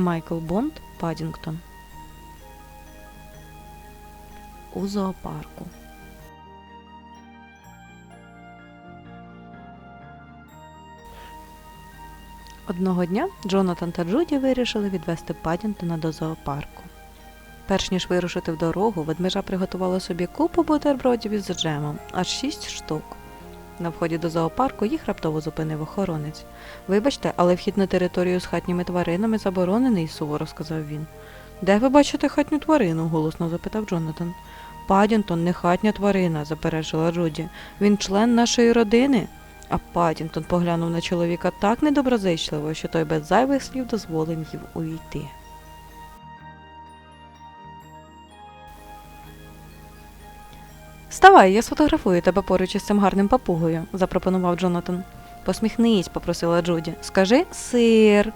Майкл Бонд Падінгтон. У зоопарку. Одного дня Джонатан та Джуді вирішили відвести Падінтона до зоопарку. Перш ніж вирушити в дорогу, ведмежа приготувала собі купу бутербродів із джемом, аж шість штук. На вході до зоопарку їх раптово зупинив охоронець. Вибачте, але вхід на територію з хатніми тваринами заборонений, суворо сказав він. Де ви бачите хатню тварину? голосно запитав Джонатан. Падінтон не хатня тварина, заперечила Джуді. Він член нашої родини. А Падінтон поглянув на чоловіка так недоброзичливо, що той без зайвих слів дозволив їм увійти. Вставай, я сфотографую тебе поруч із цим гарним папугою, запропонував Джонатан. Посміхнись, попросила Джуді. Скажи сир.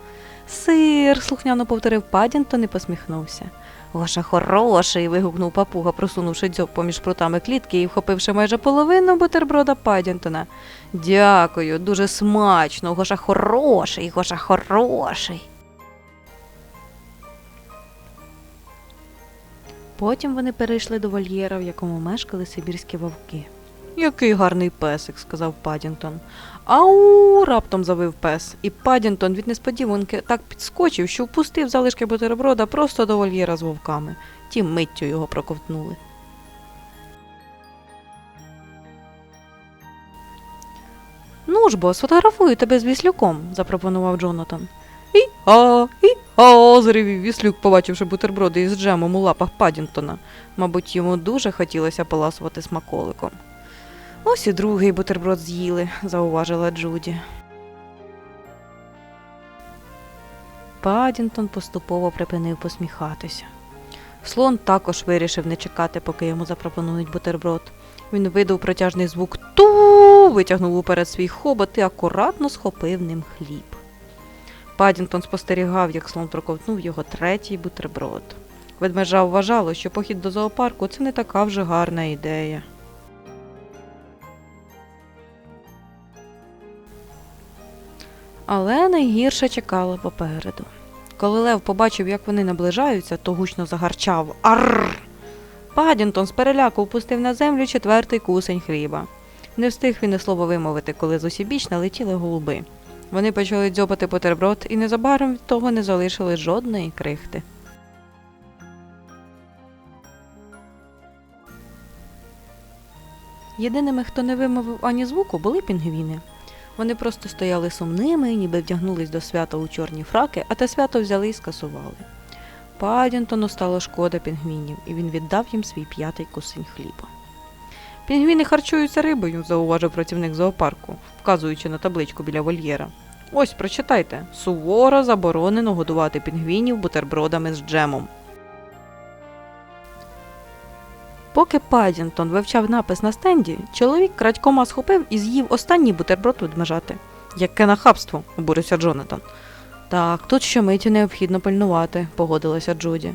Сир. слухняно повторив Падінтон і посміхнувся. Гоша хороший. вигукнув папуга, просунувши дзьоб поміж прутами клітки і вхопивши майже половину бутерброда Падінтона. Дякую, дуже смачно. Гоша хороший, Гоша хороший. Потім вони перейшли до вольєра, в якому мешкали сибірські вовки. Який гарний песик, сказав Падінтон. Ау. раптом завив пес, і Падінтон від несподіванки так підскочив, що впустив залишки бутерброда просто до вольєра з вовками. Ті миттю його проковтнули. Ну ж бо, сфотографую тебе з віслюком, запропонував Джонатан. І-а, і-а, заревів віслюк, побачивши бутерброди із джемом у лапах Падінтона. Мабуть, йому дуже хотілося поласувати смаколиком. Ось і другий бутерброд з'їли, зауважила Джуді. Падінтон поступово припинив посміхатися. Слон також вирішив не чекати, поки йому запропонують бутерброд. Він видав протяжний звук ту, витягнув уперед свій хобот і акуратно схопив ним хліб. Падінтон спостерігав, як слон проковтнув його третій бутерброд. Ведмежа вважало, що похід до зоопарку це не така вже гарна ідея. Але найгірше чекало попереду. Коли Лев побачив, як вони наближаються, то гучно загарчав Арр! Падінтон з переляку впустив на землю четвертий кусень хліба. Не встиг він і слово вимовити, коли з усібіч налетіли голуби. Вони почали дзьобати бутерброд і незабаром від того не залишили жодної крихти. Єдиними, хто не вимовив ані звуку, були пінгвіни. Вони просто стояли сумними, ніби вдягнулись до свята у чорні фраки, а те свято взяли і скасували. Падінтону стало шкода пінгвінів, і він віддав їм свій п'ятий кусень хліба. Пінгвіни харчуються рибою, зауважив працівник зоопарку, вказуючи на табличку біля вольєра. Ось, прочитайте суворо заборонено годувати пінгвінів бутербродами з джемом. Поки Падінтон вивчав напис на стенді, чоловік крадькома схопив і з'їв останній бутерброд ведмежати. Яке нахабство, обурився Джонатан. Так, тут щомиті необхідно пильнувати, погодилася Джуді.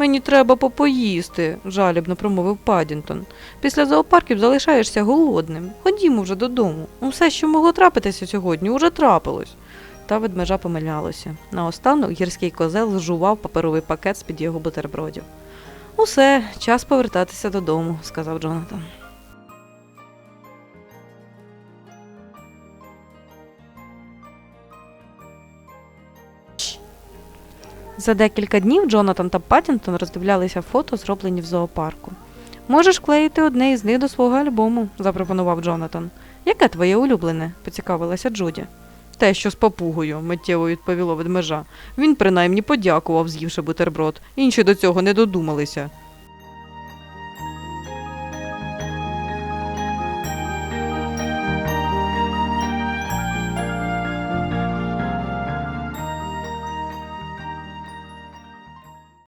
Мені треба попоїсти, жалібно промовив Падінтон. Після зоопарків залишаєшся голодним. Ходімо вже додому. Усе, що могло трапитися сьогодні, уже трапилось. Та ведмежа помилялося. Наостанок гірський козел зжував паперовий пакет з-під його бутербродів. Усе, час повертатися додому, сказав Джонатан. За декілька днів Джонатан та Паттінтон роздивлялися фото, зроблені в зоопарку. Можеш клеїти одне із них до свого альбому, запропонував Джонатан. Яке твоє улюблене? поцікавилася Джуді. Те, що з папугою, миттєво відповіло ведмежа. Він принаймні подякував, з'ївши бутерброд. Інші до цього не додумалися.